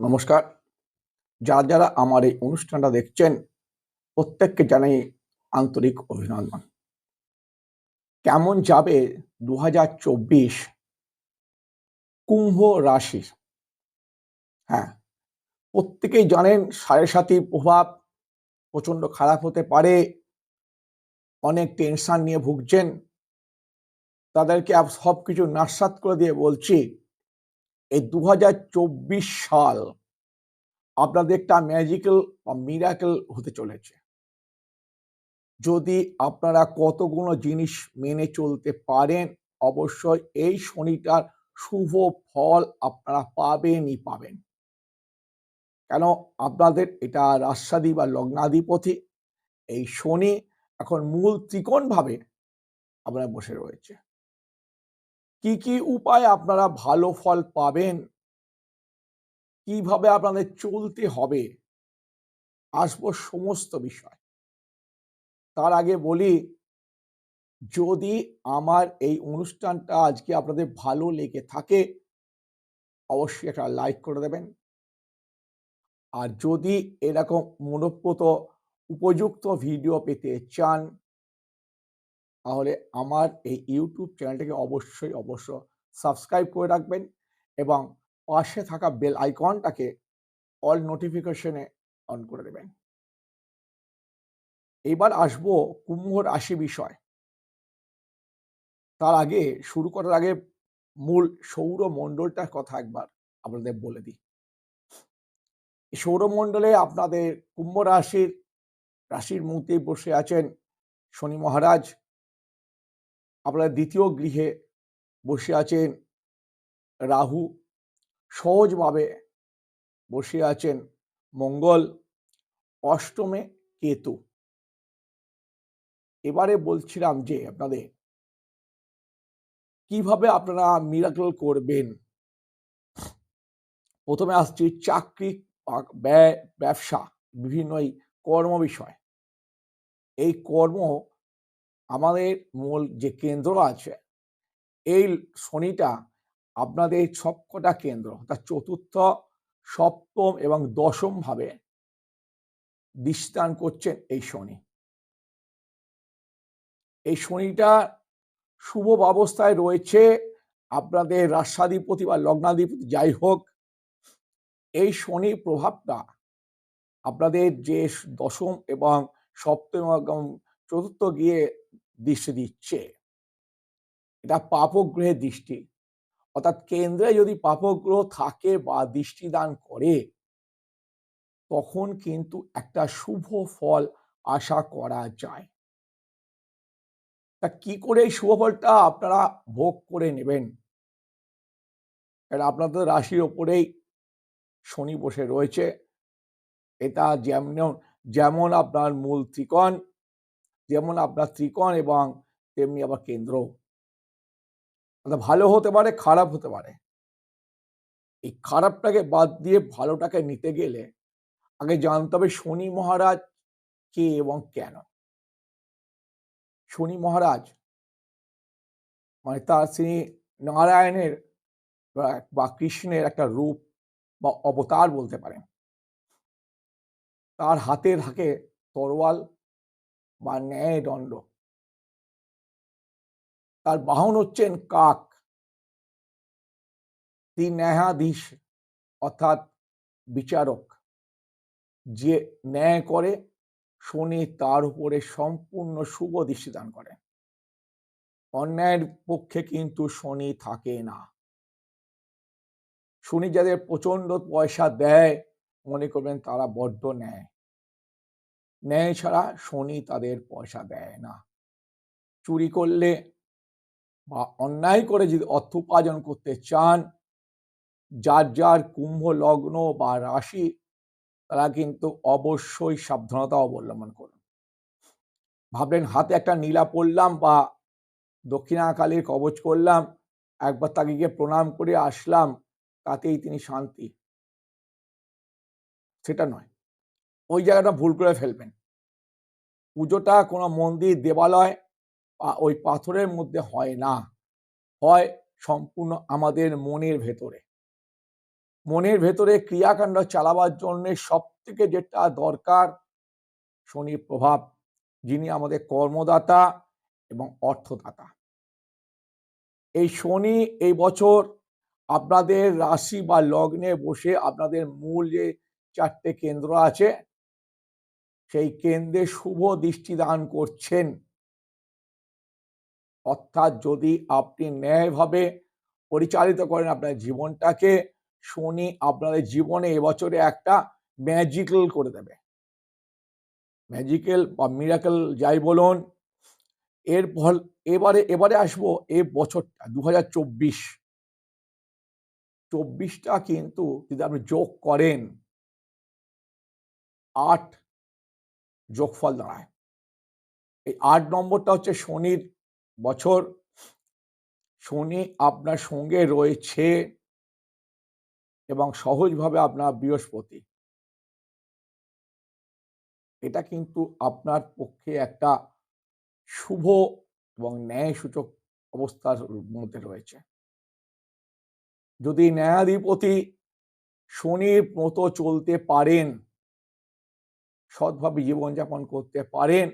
নমস্কার। যারা যারা আমার এই অনুষ্ঠানটা দেখছেন, প্রত্যেককে জানাই আন্তরিক অভিনন্দন। কেমন যাবে দু হাজার চব্বিশ কুম্ভ রাশি হ্যাঁ প্রত্যেকেই জানেন সাড়ে সাতির প্রভাব প্রচণ্ড খারাপ হতে পারে, অনেক টেনশন নিয়ে ভুগছেন। তাদেরকে সব কিছু নাসাত করে দিয়ে বলছি এই দু হাজার চব্বিশ সাল আপনাদের একটা ম্যাজিক্যাল বা মিরাকেল হতে চলেছে। যদি আপনারা কতগুলো জিনিস মেনে চলতে পারেন, অবশ্যই এই শনিটার শুভ ফল আপনারা পাবেনই পাবেন। কেন? আপনাদের এটা রাস্বাদী বা লগ্নাধিপতি, এই শনি এখন মূল ত্রিকোণ ভাবে আপনারা বসে রয়েছে। কি কি উপায় আপনারা ভালো ফল পাবেন? কীভাবে আপনাদের চলতে হবে? আসব সমস্ত বিষয়। তার আগে বলি, যদি আমার এই অনুষ্ঠানটা আজকে আপনাদের ভালো লেগে থাকে, অবশ্যই একটা লাইক করে দেবেন। আর যদি এরকম মনোপ্রত উপযুক্ত ভিডিও পেতে চান তাহলে আমার এই ইউটিউব চ্যানেলটাকে অবশ্যই অবশ্য সাবস্ক্রাইব করে রাখবেন এবং পাশে থাকা বেল আইকনটাকে অল নোটিফিকেশনে অন করে দেবেন। এবার আসব কুম্ভ রাশি বিষয়। তার আগে, শুরু করার আগে মূল সৌরমণ্ডলটার কথা একবার আপনাদের বলে দিই। সৌরমণ্ডলে আপনাদের কুম্ভ রাশির রাশির মধ্যে বসে আছেন শনি মহারাজ। আপনার দ্বিতীয় গৃহে বসে আছেন রাহু। সহজভাবে বসে আছেন মঙ্গল। অষ্টমে কেতু। এবারে বলছিলাম যে আপনাদের কীভাবে আপনারা মিরাকল করবেন? প্রথমে আসছি চাকরি ব্যয়, ব্যবসা বিভিন্ন এই কর্ম বিষয়। এই কর্ম আমাদের মূল যে কেন্দ্র আছে, এই শনিটা আপনাদের সবকটা কেন্দ্র, অর্থাৎ চতুর্থ, সপ্তম এবং দশম ভাবে দৃষ্টান করছেন এই শনি। এই শনিটা শুভ অবস্থায় রয়েছে আপনাদের রাষ্ট্রাধিপতি বা লগ্নাধিপতি যাই হোক, এই শনি প্রভাবটা আপনাদের যে দশম এবং সপ্তম এবং চতুর্থ গিয়ে দৃষ্টি দিচ্ছে। এটা পাপগ্রহের দৃষ্টি। অর্থাৎ কেন্দ্রে যদি পাপগ্রহ থাকে বা দৃষ্টিদান করে, তখন কিন্তু একটা শুভ ফল আশা করা যায়। তা কি করে এই শুভ ফলটা আপনারা ভোগ করে নেবেন? আপনাদের রাশির ওপরেই শনি বসে রয়েছে। এটা যেমন যেমন আপনার মূল ত্রিকোণ যেমন আপনার ত্রিকোণ এবং তেমনি আবার কেন্দ্র। ভালো হতে পারে, খারাপ হতে পারে। এই খারাপটাকে বাদ দিয়ে ভালোটাকে নিতে গেলে আগে জানতে হবে শনি মহারাজ কে এবং কেন। শনি মহারাজ মানে তার শ্রী নারায়ণের বা কৃষ্ণের একটা রূপ বা অবতার বলতে পারেন। তার হাতে থাকে তরোয়াল বা ন্যায় দণ্ড। তার বাহন হচ্ছেন কাক। তিনি ন্যায়াধীশ, অর্থাৎ বিচারক। যে ন্যায় করে, শনি তার উপরে সম্পূর্ণ শুভ দৃষ্টিদান করেন অন্যায়ের পক্ষে কিন্তু শনি থাকে না। শনি যাদের প্রচণ্ড পয়সা দেয়, মনে করবেন তারা বড্ড নেয় ন্যায় ছাড়া শনি তাদের পয়সা দেয় না। চুরি করলে বা অন্যায় করে যদি অর্থ উপার্জন করতে চান, যার যার কুম্ভ, লগ্ন বা রাশি, তারা কিন্তু অবশ্যই সাবধানতা অবলম্বন করুন। ভাবলেন, হাতে একটা নীলা পড়লাম বা দক্ষিণাকালীর কবচ করলাম, একবার তাকে গিয়ে প্রণাম করে আসলাম, তাতেই তিনি শান্তি। সেটা নয়। ওই জায়গাটা ভুল করে ফেলবেন। পুজোটা কোনো মন্দির, দেবালয় বা ওই পাথরের মধ্যে হয় না। হয় সম্পূর্ণ আমাদের মনের ভেতরে। মনের ভেতরে ক্রিয়াকাণ্ড চালাবার জন্য সব থেকে যেটা দরকার শনির প্রভাব, যিনি আমাদের কর্মদাতা এবং অর্থদাতা। এই শনি, এই বছর আপনাদের রাশি বা লগ্নে বসে আপনাদের মূল যে চারটে কেন্দ্র আছে সেই কেন্দ্রে শুভ দৃষ্টি দান করছেন। অর্থাৎ যদি আপনি ন্যায়ভাবে পরিচালিত করেন আপনার জীবনটাকে, শনি আপনাদের জীবনে এবছরে একটা ম্যাজিক্যাল করে দেবে। ম্যাজিক্যাল বা মিরাকেল যাই বলুন, এর ফল, এবারে এবারে আসব এ বছরটা দু হাজার চব্বিশ। চব্বিশটা কিন্তু যদি আপনি যোগ করেন, আট যোগফল দাঁড়ায়। এই আট নম্বরটা হচ্ছে শনির বছর। শনি আপনার সঙ্গে রয়েছে এবং সহজভাবে আপনার বৃহস্পতি। এটা কিন্তু আপনার পক্ষে একটা শুভ এবং ন্যায় সূচক অবস্থার মধ্যে রয়েছে। যদি ন্যায়াধিপতি শনির মতো চলতে পারেন সৎভাবে জীবনযাপন করতে পারেন,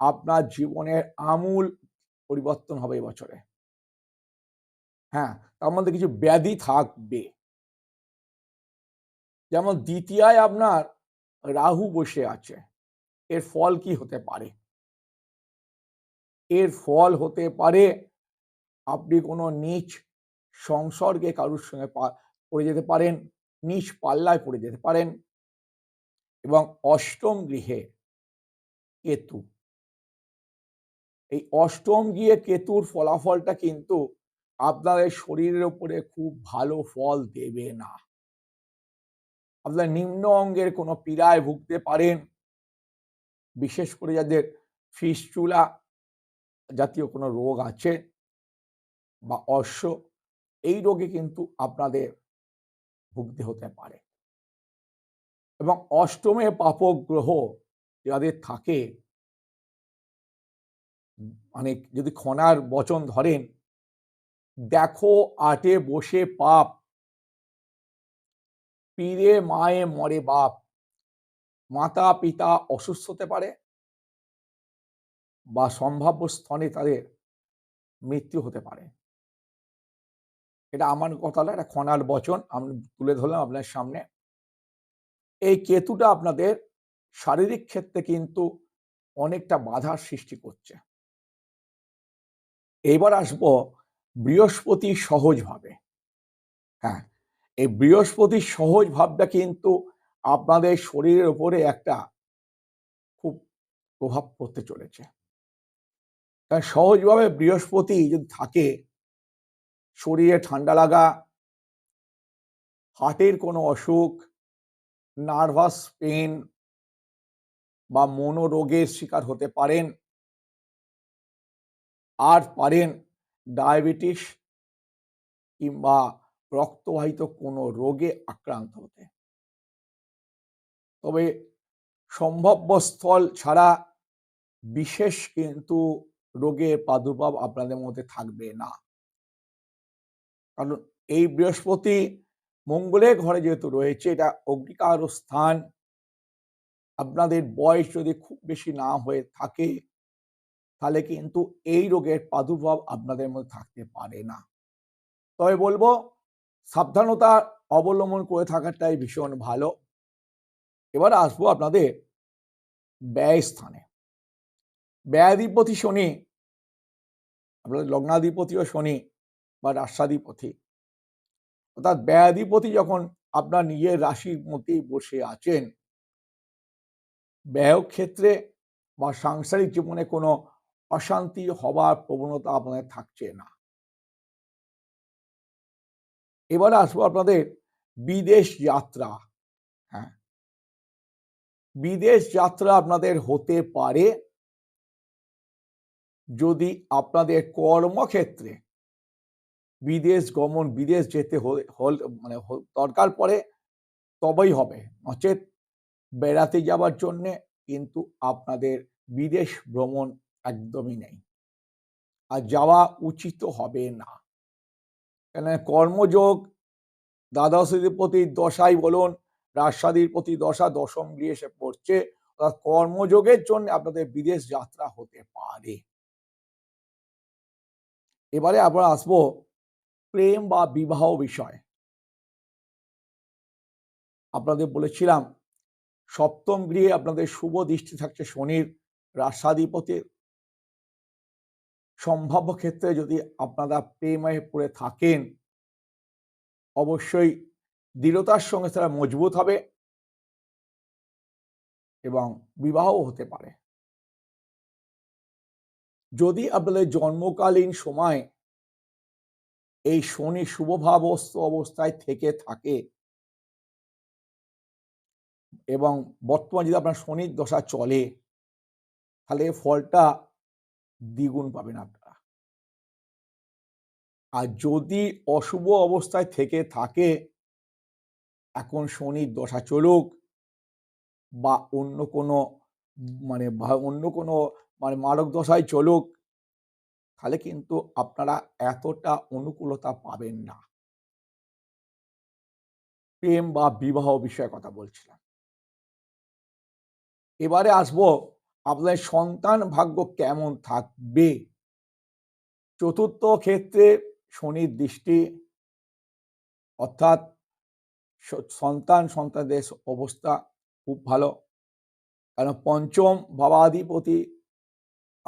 আপনার জীবনের আমূল পরিবর্তন হবে এবছরে হ্যাঁ তার মধ্যে কিছু ব্যাধি থাকবে। যেমন দ্বিতীয়ায় আপনার রাহু বসে আছে, এর ফল কি হতে পারে? এর ফল হতে পারে আপনি কোনো নিচ সংসর্গে কারুর সঙ্গে পড়ে যেতে পারেন, নিচ পাল্লায় পড়ে যেতে পারেন। এবং অষ্টম গৃহে কেতু। এই অষ্টম গিয়ে কেতুর ফলাফলটা কিন্তু আপনাদের শরীরের উপরে খুব ভালো ফল দেবে না। আপনার নিম্ন অঙ্গের কোনো পীড়ায় ভুগতে পারেন। বিশেষ করে যাদের ফিসচুলা জাতীয় কোনো রোগ আছে বা অশ্ব, এই রোগে কিন্তু আপনাদের ভুগতে হতে পারে। এবং অষ্টমে পাপক গ্রহ যাদের থাকে মানে যদি খনার বচন ধরেন, দেখো আটে বসে পাপ। পীরে মায়ে মরে বাপ। মাতা পিতা অসুস্থ হতে পারে বা সম্ভাব্য স্থানে তাদের মৃত্যু হতে পারে। এটা আমার কথা এটা খনার বচন, আমি তুলে ধরলাম আপনার সামনে। এই কেতুটা আপনাদের শারীরিক ক্ষেত্রে কিন্তু অনেকটা বাধার সৃষ্টি করছে। এবার আসব বৃহস্পতি সহজভাবে। হ্যাঁ এই বৃহস্পতির সহজ ভাবটা কিন্তু আপনাদের শরীরের উপরে একটা খুব প্রভাব পড়তে চলেছে। কারণ সহজভাবে বৃহস্পতি যদি থাকে, শরীরে ঠান্ডা লাগা, হার্টের কোনো অসুখ নার্ভাস পেন বা মনোরোগের শিকার হতে পারেন। আর পারেন ডায়াবেটিস কিংবা রক্তবাহিত কোনো রোগে আক্রান্ত হতে। তবে সম্ভাব্য স্থল ছাড়া বিশেষ কিন্তু রোগের প্রাদুর্ভাব আপনাদের মধ্যে থাকবে না। কারণ এই বৃহস্পতি মঙ্গলের ঘরে যেহেতু রয়েছে, এটা অগ্নিকার স্থান আপনাদের বয়স যদি খুব বেশি না হয়ে থাকে, তাহলে কিন্তু এই রোগের প্রাদুর্ভাব আপনাদের মধ্যে থাকতে পারে না। তবে বলব, সাবধানতা অবলম্বন করে থাকাটাই ভীষণ ভালো। এবার আসব আপনাদের ব্যয় স্থানে। ব্যয়াধিপতি শনি, আপনাদের লগ্নাধিপতিও শনি বা রাষ্ট্রাধিপতি। অর্থাৎ ব্যয়াধিপতি যখন আপনার নিজের রাশির মধ্যেই বসে আছেন ব্যয় ক্ষেত্রে বা সাংসারিক জীবনে কোনো অশান্তি হবার প্রবণতা আপনাদের থাকছে না। এবারে আসব আপনাদের বিদেশ যাত্রা হ্যাঁ। বিদেশ যাত্রা আপনাদের হতে পারে যদি আপনাদের কর্মক্ষেত্রে বিদেশ গমন, বিদেশ যেতে মানে দরকার পড়ে তবেই হবে। নচেত বেড়াতে যাওয়ার জন্যে কিন্তু আপনাদের বিদেশ ভ্রমণ একদমই নেই। আর যাওয়া উচিত হবে না। কেন কর্মযোগ দ্বাদশীর প্রতি দশাই বলুন রাজসাদীর প্রতি দশা দশম গৃহে এসে পড়ছে, অর্থাৎ কর্মযোগের জন্য আপনাদের বিদেশ যাত্রা হতে পারে। এবারে আবার আসব প্রেম বা বিবাহ বিষয়। আপনাদের বলেছিলাম, সপ্তম গৃহে আপনাদের শুভ দৃষ্টি থাকছে শনির রাসাধিপতির সম্ভাব্য ক্ষেত্রে যদি আপনারা প্রেমে পড়ে থাকেন, অবশ্যই দৃঢ়তার সঙ্গে তারা মজবুত হবে এবং বিবাহও হতে পারে। যদি আপনাদের জন্মকালীন সময় এই শনি শুভভাবস্থ অবস্থায় থেকে থাকে। এবং বর্তমান যদি আপনার শনির দশা চলে, তাহলে ফলটা দ্বিগুণ পাবেন আপনারা। আর যদি অশুভ অবস্থায় থেকে থাকে, এখন শনির দশা চলুক বা অন্য কোনো মানে অন্য কোনো মানে মারক দশায় চলুক তাহলে কিন্তু আপনারা এতটা অনুকূলতা পাবেন না। প্রেম বা বিবাহ বিষয়ে কথা বলছিলাম। এবারে আসব, আপনাদের সন্তান ভাগ্য কেমন থাকবে? চতুর্থ ক্ষেত্রে শনির দৃষ্টি, অর্থাৎ সন্তান সন্তানদের অবস্থা খুব ভালো। কারণ পঞ্চম ভাবাধিপতি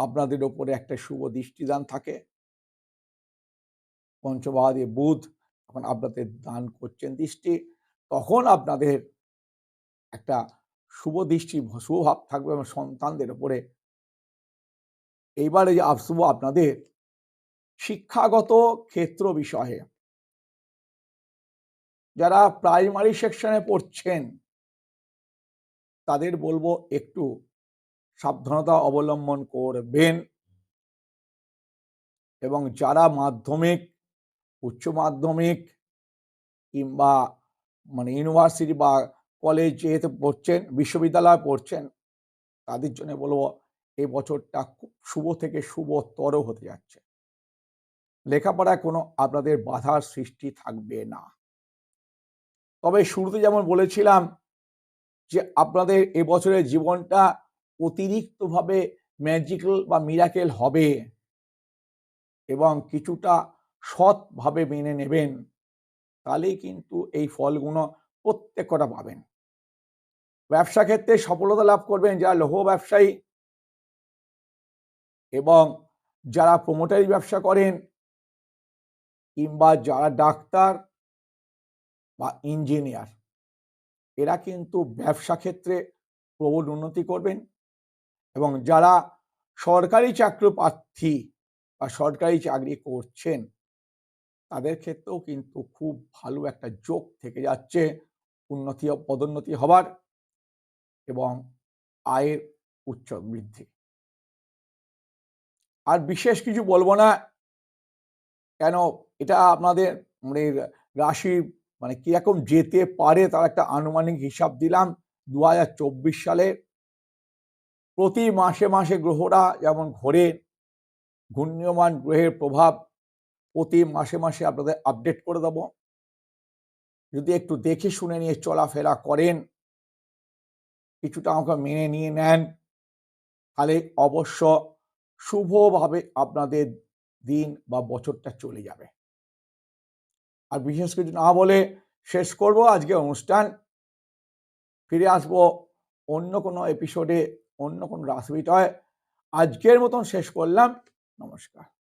আপনাদের ওপরে একটা শুভ দৃষ্টিদান থাকে। পঞ্চভাবাদী বুধ যখন আপনাদের দান করছেন দৃষ্টি, তখন আপনাদের একটা শুভ দৃষ্টি শুভভাব থাকবে এবং সন্তানদের ওপরে এইবারে যে শুভ আপনাদের শিক্ষাগত ক্ষেত্র বিষয়ে যারা প্রাইমারি সেকশনে পড়ছেন, তাদের বলব একটু সাবধানতা অবলম্বন করবেন। এবং যারা মাধ্যমিক, উচ্চ মাধ্যমিক কিংবা মানে ইউনিভার্সিটি বা কলেজ যেহেতু পড়ছেন, বিশ্ববিদ্যালয়ে পড়ছেন, তাদের জন্য বলব এই বছরটা খুব শুভ থেকে শুভতর হতে যাচ্ছে। লেখাপড়ায় কোনো আপনাদের বাধার সৃষ্টি থাকবে না। তবে শুরুতে যেমন বলেছিলাম যে আপনাদের এবছরের জীবনটা অতিরিক্তভাবে ম্যাজিক্যাল বা মিরাকেল হবে এবং কিছুটা সৎভাবে মেনে নেবেন, তাহলেই কিন্তু এই ফলগুলো প্রত্যেক কটা পাবেন। ব্যবসা ক্ষেত্রে সফলতা লাভ করবেন যারা লৌহ ব্যবসায়ী এবং যারা প্রমোটারি ব্যবসা করেন কিংবা যারা ডাক্তার বা ইঞ্জিনিয়ার এরা কিন্তু ব্যবসা ক্ষেত্রে প্রবল উন্নতি করবেন। এবং যারা সরকারি চাকরি প্রার্থী বা সরকারি চাকরি করছেন, তাদের ক্ষেত্রেও কিন্তু খুব ভালো একটা যোগ থেকে যাচ্ছে উন্নতি পদোন্নতি হবার এবং আয়ের উচ্চ বৃদ্ধি। আর বিশেষ কিছু বলব না, কেন এটা আপনাদের মানে রাশি মানে কীরকম যেতে পারে তার একটা আনুমানিক হিসাব দিলাম। দু হাজার চব্বিশ সালে প্রতি মাসে মাসে গ্রহরা যেমন ঘোরে, ঘূর্ণীয়মান গ্রহের প্রভাব প্রতি মাসে মাসে আপনাদের আপডেট করে দেব। যদি একটু দেখে শুনে নিয়ে চলাফেরা করেন, কিছুটা আমাকে মেনে নিয়ে নেন, তাহলে অবশ্য শুভভাবে আপনাদের দিন বা বছরটা চলে যাবে। আর বিশেষ কিছু না বলে শেষ করব আজকে অনুষ্ঠান। ফিরে আসব অন্য কোনো এপিসোডে অন্য কোনো রাসবিট হয়। আজকের মতন শেষ করলাম। নমস্কার।